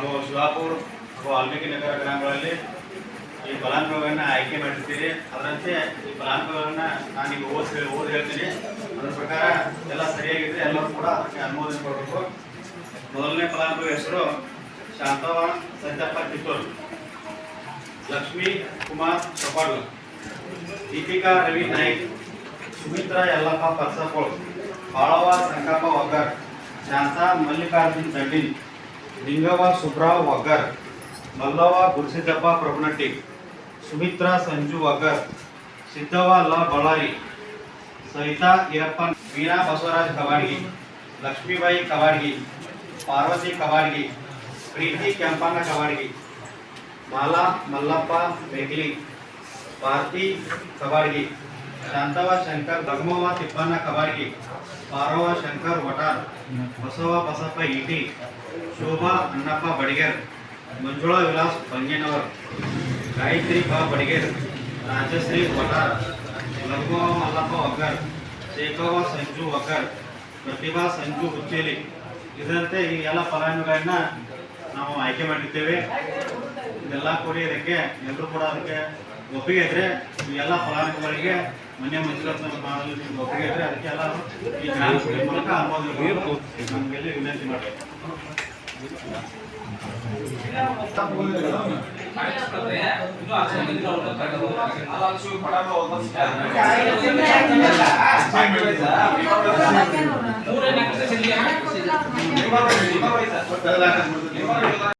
ಹಾಗೂ ಶಿವಾಪುರ್ ಹಾಗೂ ವಾಲ್ಮೀಕಿ ನಗರ ಗ್ರಾಮಗಳಲ್ಲಿ ಈ ಫಲಾನುಭವಿಗಳನ್ನ ಆಯ್ಕೆ ಮಾಡಿರ್ತೀರಿ ಅದರಂತೆ ಈ ಫಲಾನುಭವಿಗಳನ್ನ ನಾನು ಈಗ ಓದ್ ಓದಿ ಹೇಳ್ತೀನಿ. ಅದರ ಪ್ರಕಾರ ಎಲ್ಲ ಸರಿಯಾಗಿದ್ರೆ ಎಲ್ಲರೂ ಕೂಡ ಅದಕ್ಕೆ ಅನುಮೋದನೆ ಕೊಡಬೇಕು. ಮೊದಲನೇ ಫಲಾನುಭವಿ ಹೆಸರು ಶಾಂತವ ಸತ್ಯಪ್ಪ ಕಿತ್ತೂರು. ಲಕ್ಷ್ಮೀ ಕುಮಾರ್ ಚಪಾಡು ದೀಪಿಕಾ ರವಿ ನಾಯ್ಕ್, ಸುಮಿತ್ರಾ ಯಲ್ಲಪ್ಪ ಪರ್ಸಪೋಳ್ ಬಾಳವ ಸಂಕಪ್ಪ ಒಗ್ಗರ್, ಶಾಂತ ಮಲ್ಲಿಕಾರ್ಜುನ್ ದಂಡಿನ್ लिंगवा सुब्राव वाघर मल्लवा गुरसेजप्पा प्रभनटेक सुमित्रा संजू वाघर सिद्धवा ल बळारी सविता इरप्पन वीणा बसवराज कवाडगी लक्ष्मीबाई कवाडगी पार्वती कवाडगी प्रीती कॅम्पाना कवाडगी माला मल्लप्पा वेगली भारती कवाडगी शांतवा शंकर धगमवा तिप्पाना कवाडगी ಪಾರವ, ಶಂಕರ್, ವಟಾರ್, ಬಸವ, ಬಸಪ್ಪ, ಇಟಿ ಶೋಭಾ, ಅಣ್ಣಪ್ಪ, ಬಡಿಗೇರ್, ಮಂಜುಳಾ, ವಿಲಾಸ್ ಪಂಜಿನವರ್ ಗಾಯತ್ರಿ, ಬಾ, ಬಡಿಗೇರ್, ರಾಜಶ್ರೀ, ವಟಾರ್ ಲಘುವ ಮಲ್ಲಪ್ಪ, ಒಗ್ಗರ್, ಶೇಖವ, ಸಂಜು, ಒಗ್ಗರ್, ಪ್ರತಿಭಾ, ಸಂಜು, ಹುಚ್ಚೇಲಿ. ಇದರಂತೆ ಈ ಎಲ್ಲ ಫಲಾನುಭವಿಗಳನ್ನ ನಾವು ಆಯ್ಕೆ ಮಾಡಿರ್ತೇವೆ. ಇದೆಲ್ಲ ಕೂಡಿ ಇದಕ್ಕೆ ಎಲ್ಲರೂ ಕೂಡ ಅದಕ್ಕೆ ಒಪ್ಪಿಗೆ ಇದ್ರೆ ಈ ಎಲ್ಲ ಫಲಾನುಭವಿಗಳಿಗೆ ಮನೆ ಮಾಡಲು ನಿಮ್ಗೆ ಒಪ್ಪಿಗೆ ಇದ್ರೆ ಅದಕ್ಕೆ ಎಲ್ಲ ಈ ಗ್ರಾಮ ಸಭೆ ಮೂಲಕ ಅನುಮೋದನೆ ನಮಗೆಲ್ಲಿ ವಿನಂತಿ ಮಾಡಬೇಕು ಮೂರನೇ